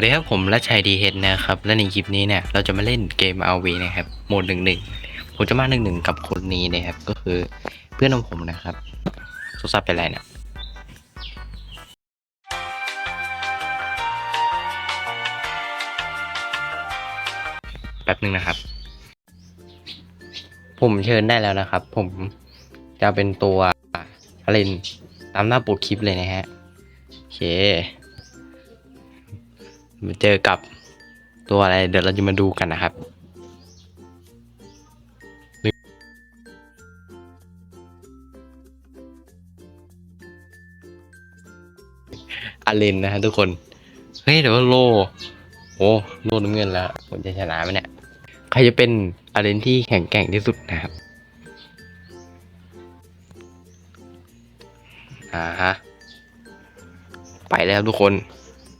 วัสดีครับผมรัชชัยดีเฮดนะครับ และในคลิปนี้เนี่ยเราจะมาเล่นเกม RV นะครับโหมดหนึ่งหนึ่งผมจะมาหนึ่งหนึ่งกับคนนี้นะครับ ก็คือเพื่อนของผมนะครับโทรศัพท์เป็นไรเนี่ยแป๊บหนึ่งนะครับ ผมเชิญได้แล้วนะครับ ผมจะเป็นตัวอลินตามหน้าปกคลิปเลยนะฮะโอเค มาเจอกับตัวอะไรเดี๋ยวเราจะมาดูกันนะครับอาเลนนะฮะทุกคน เฮ้ยเดี๋ยวว่าโล โอ้โลน้ำเงินแล้วผมจะชนะไหมเนี่ย ใครจะเป็นอาเลนที่แข็งแกร่งที่สุดนะครับ อ่าฮะ ไปแล้วทุกคน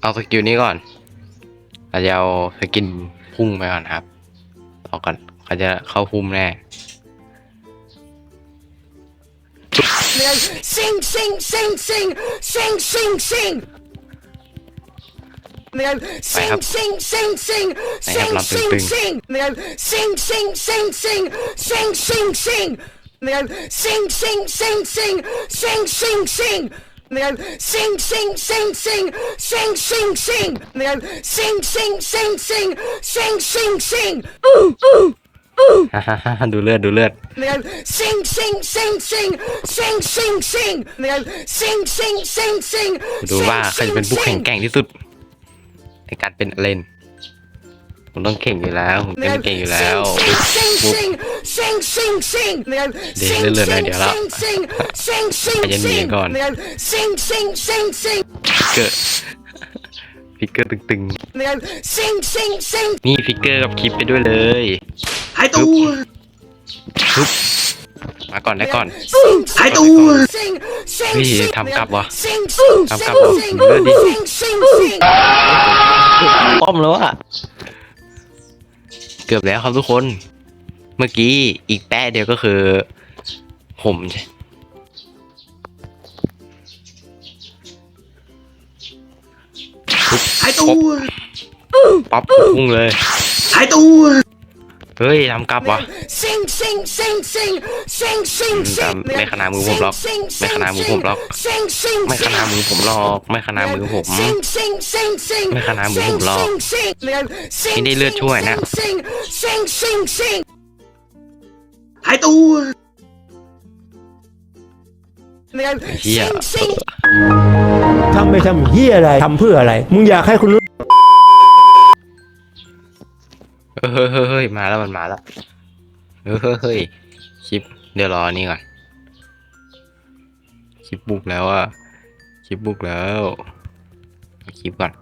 เอาสกิลนี้ก่อน เราจะเอาสกินพุ่งไปก่อนครับเอาก่อนเขาจะเข้าพุ่มแน่ Sing, sing, sing, sing, sing, sing, sing. Sing, up. sing, sing, sing, sing, love sing, big sing. Sing, sing, sing, sing, sing, sing, sing. Sing, sing, sing, sing, sing, sing, sing. Sing, sing, sing, sing, sing, sing, sing. Sing, sing, sing, sing, sing, sing, sing. Ooh, ooh, ooh. ฮ่าฮ่าฮ่าดูเลือดดูเลือด Sing, sing, sing, sing, sing, sing, sing. Sing, sing, sing, sing. ดูว่า ใครจะเป็นผู้แข็งแกร่งที่สุดในการเป็นเลน ผมต้องเก่งอยู่แล้วผมเป็นเก่งอยู่แล้ว Sing, sing, sing, sing, sing, sing. เดี๋ยวเรื่อยๆน่อยเดี๋ยวละ Sing, sing, sing, ใจเย็นๆก่อนฟิกเกอร์ฟิกเกอร์ตึงๆนี่ฟิกเกอร์กับคลิปไปด้วยเลยหายตัวปึ๊บมาก่อนได้ก่อนหายตัว sing, sing, พี่ทำกลับวะทำกลับเลือดดิ Sing, sing, sing. ป้อมแล้วอะ เกือบแล้วครับทุกคน เมื่อกี้อีกแป๊ะเดียวก็คือ ผมใช่หายตัวป๊อปพุ่งเลยหายตัว เฮ้ยทำกลับวะ Sing, sing, sing, sing, sing, sing, อืม sing. ไม่ขนาดมือผมหรอก Sing, ไม่ขนาดมือผมหรอก Sing, sing, ไม่ขนาดมือผมหรอก ไม่ขนาดมือผม Sing, sing, sing, sing. ไม่ขนาดมือผมหรอก Sing, sing, sing. ไม่ได้เลือดช่วยนะ Sing, sing, sing, sing. หายตัวเฮีย Sing, sing, ทำไปทำเฮียอะไรทำเพื่ออะไร มึงอยากให้คนรู้ เฮ้ยเฮ้ยเฮ้ยมาแล้วมันมาแล้วเฮ้ยเฮ้ยเฮ้ยคลิปเดี๋ยวรอนี่ก่อนคลิปบุกแล้วอะคลิปบุกแล้วเอาคลิปก่อน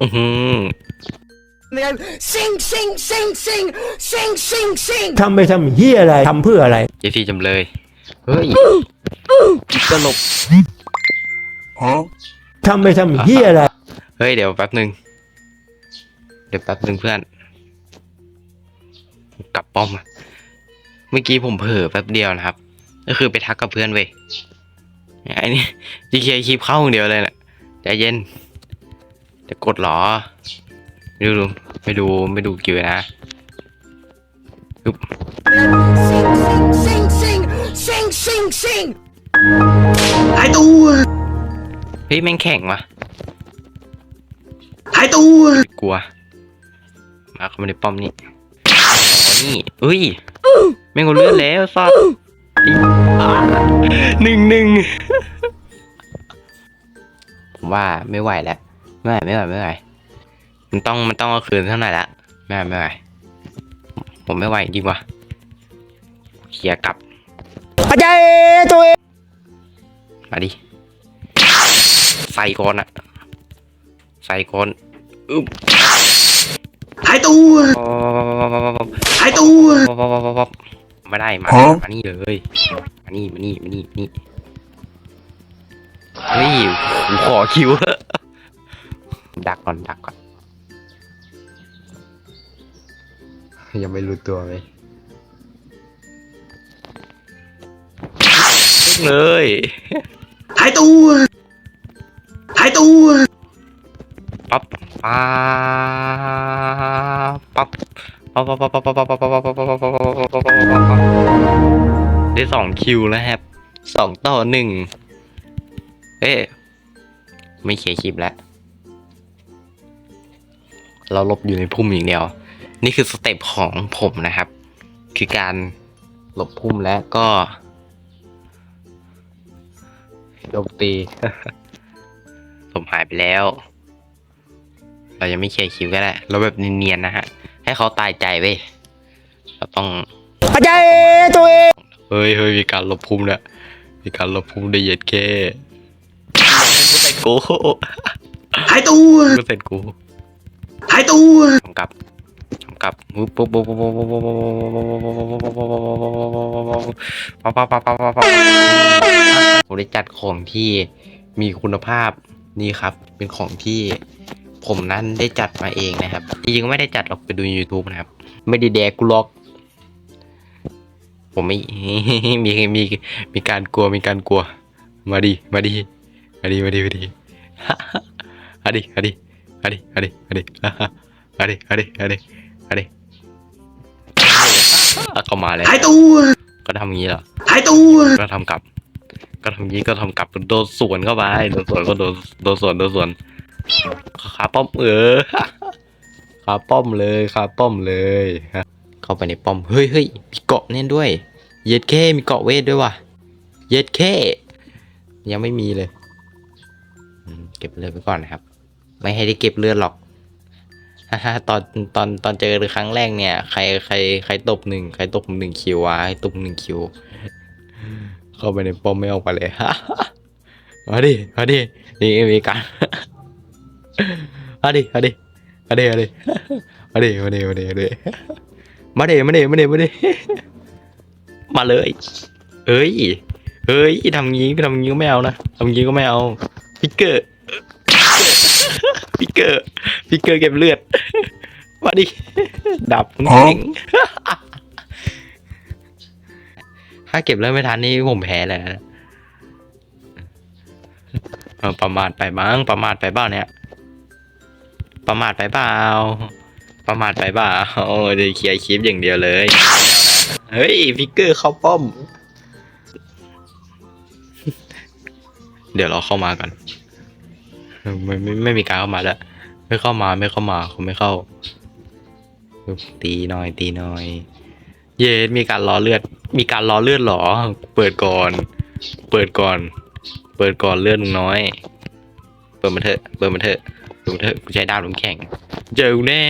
อือหือ sing, sing, sing, sing, sing, sing, sing. ทำไปทำเฮียอะไรทำเพื่ออะไรเจซี่จำเลยเฮ้ยตลบทำไปทำเฮียอะไรเฮ้ยเดี๋ยวแป๊บหนึ่งเดี๋ยวแป๊บหนึ่งเพื่อน กลับป้อมอะเมื่อกี้ผมเผลอแป๊บเดียวนะครับ ก็คือไปทักกับเพื่อนเว้ยไอ้นี่จีเคคลิปเข้าอย่างเดียวเลยน่ะใจเย็นจะกดเหรอไม่ดูไม่ดูไม่ดูกิวนะปึ๊บ Sing, sing, sing, sing, sing, sing, sing. หายตัวเฮ้ยแม่งแข่งวะหายตัวกลัว มาเข้ามาในป้อมนี่อ๋อนี่เอ้ยแม่งเอาเลือดแล้วสัตว์หนึ่งหนึ่งผมว่าไม่ไหวแล้วไม่ไหวไม่ไหวไม่ไหวมันต้องมันต้องเอาคืนเท่าไหร่ละไม่ไหวไม่ไหวผมไม่ไหวจริงวะเคลียร์กลับอาจารย์ตัวเองมาดิใส่ก่อนอะใส่ก่อนอึ๊บหายตัวหายตัว ไม่ได้มามานี่เลย มานี่มานี่มานี่นี่เฮ้ยผมขอคิวเถอะดักก่อนดักก่อน ยังไม่รู้ตัวเลยเลย หายตัวหายตัว ปั๊บ ปั๊บปั๊บปั๊บปั๊บปั๊บปั๊บปั๊บปั๊บปั๊บปั๊บปั๊บปั๊บปั๊บปั๊บปั๊บได้สองคิวแล้วครับสองต่อหนึ่งเอ๊ะไม่เคลียร์คลิปแล้ว เราลบอยู่ในพุ่มอย่างเดียว นี่คือสเต็ปของผมนะครับ คือการหลบพุ่มและก็โจมตีผมหายไปแล้ว เรายังไม่เคลียร์คิวก็ได้เราแบบเนียนๆนะฮะ ให้เขาตายใจเว้ยเราต้องอาจารย์ตัวเองเฮ้ยเฮ้ยมีการหลบพุ่มแล้วมีการหลบพุ่มได้เย็ดแค่กูใส่กูหายตัวกูใส่กูหายตัวทำกลับทำกลับปุ๊บปุ๊บปุ๊บปุ๊บปุ๊บปุ๊บปุ๊บปุ๊บปุ๊บปุ๊บปุ๊บปุ๊บปุ๊บปุ๊บปุ๊บปุ๊บปุ๊บปุ๊บผมได้จัดของที่มีคุณภาพนี่ครับเป็นของที่ ผมนั้นได้จัดมาเองนะครับ จริงๆไม่ได้จัดหรอกไปดู YouTube นะครับ ไม่ได้แดกกูล็อก ผมไม่มีมีมีการกลัวมีการกลัว มาดิมาดิมาดิมาดิมาดิมาดิมาดิมาดิมาดิมาดิมาดิมาดิมาดิมาดิก็มาแล้วหายตัวก็ทำอย่างนี้เหรอหายตัวก็ทำกลับ ก็ทำอย่างนี้ก็ทำกลับโดนสวนเข้าไปโดนสวนก็โดนโดนสวนโดนสวน ขาป้อมเออขาป้อมเลยขาป้อมเลยฮะเข้าไปในป้อมเฮ้ยเฮ้ยมีเกาะเนี่ยด้วย เย็ดแค่มีเกาะเวทด้วยว่ะเย็ดแค่ยังไม่มีเลยเก็บเลือดไปก่อนนะครับ ไม่ให้ได้เก็บเลือดหรอกฮ่าตอนตอนตอนเจอครั้งแรกเนี่ย ใครใครใครตบหนึ่งใครตบหนึ่งคิววะใครตบหนึ่งคิว เข้าไปในป้อมไม่ออกไปเลยมาดิมาดินี่มีกา รมาดิมาดิมาดิมาดิมาดิมาดิมาดิมาดิมาดิมาดิมาดิมาดิมาเลยเอ้ยเอ้ยทำงี้ทำงี้ก็ไม่เอานะทำงี้ก็ไม่เอาพิกเกอร์พิกเกอร์พิกเกอร์เก็บเลือดมาดิดับเองถ้าเก็บเลือดไม่ทันนี่ผมแพ้เลยนะเออประมาทไปมั้งประมาทไปเปล่าเนี่ย ประมาทไปเปล่า ประมาทไปเปล่าโอ้ยเดี๋ยวเคลียร์คลิปอย่างเดียวเลย เฮ้ยพิกเกอร์เข้าป้อม เดี๋ยวเราเข้ามากันไม่ไม่ไม่มีการเข้ามาแล้ว ไม่เข้ามาไม่เข้ามาเขาไม่เข้า ตีหน่อยตีหน่อย เย็ดมีการล้อเลือด มีการล้อเลือดเหรอ เปิดก่อน เปิดก่อน เปิดก่อนเลือดมึงน้อย เปิดมาเถอะ เปิดมาเถอะเปิ ดมาเถอะกูใช้ดาวน้ำแข็ง เจอกูแน่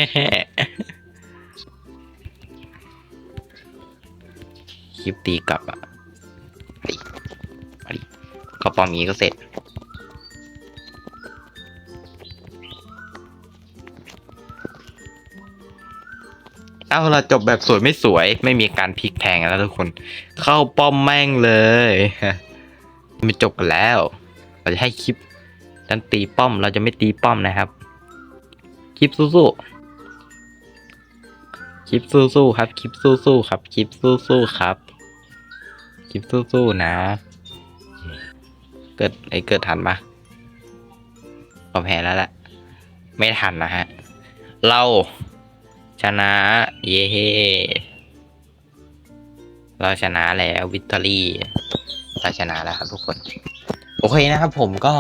คลิปตีกลับอะมาดิมาดิก็ปอมนี้ก็เสร็จ เอาเราจบแบบสวยไม่สวย ไม่มีการพลิกแพงแล้วทุกคน เข้าป้อมแม่งเลยไม่จบกันแล้ว เราจะให้คลิป กันตีป้อมเราจะไม่ตีป้อมนะครับ คลิปสู้ๆ คลิปสู้ๆครับ คลิปสู้ๆครับ คลิปสู้ๆครับ คลิปสู้ๆนะ เกิดไอ้เกิดทันปะก็แพ้แล้วแหละ ไม่ทันนะฮะ เราชนะ เย้เราชนะแล้ววิตตอรี่เราชนะแล้วครับทุกคน โอเคนะครับผมก็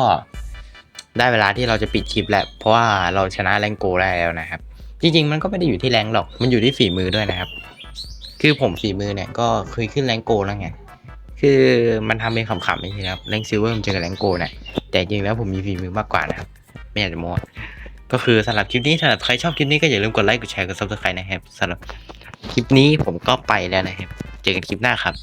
ได้เวลาที่เราจะปิดคลิปแล้ว เพราะว่าเราชนะแรงโกได้แล้วนะครับ จริง ๆ มันก็ไม่ได้อยู่ที่แรงหรอก มันอยู่ที่ฝีมือด้วยนะครับ คือผมฝีมือเนี่ยก็เคยขึ้นแรงโกแล้วไง คือมันทำเป็นขำๆไม่ใช่ครับแรงซิลเวอร์มันเจอกับแรงโกเนี่ยแต่จริงๆแล้วผมมีฝีมือมากกว่านะครับ ไม่อยากจะโม้ก็คือสำหรับคลิปนี้ถ้าใครชอบคลิปนี้ก็อย่าลืมกดไลค์ กดแชร์ กด subscribe นะครับสำหรับคลิปนี้ผมก็ไปแล้วนะครับ เจอกันคลิปหน้าครับ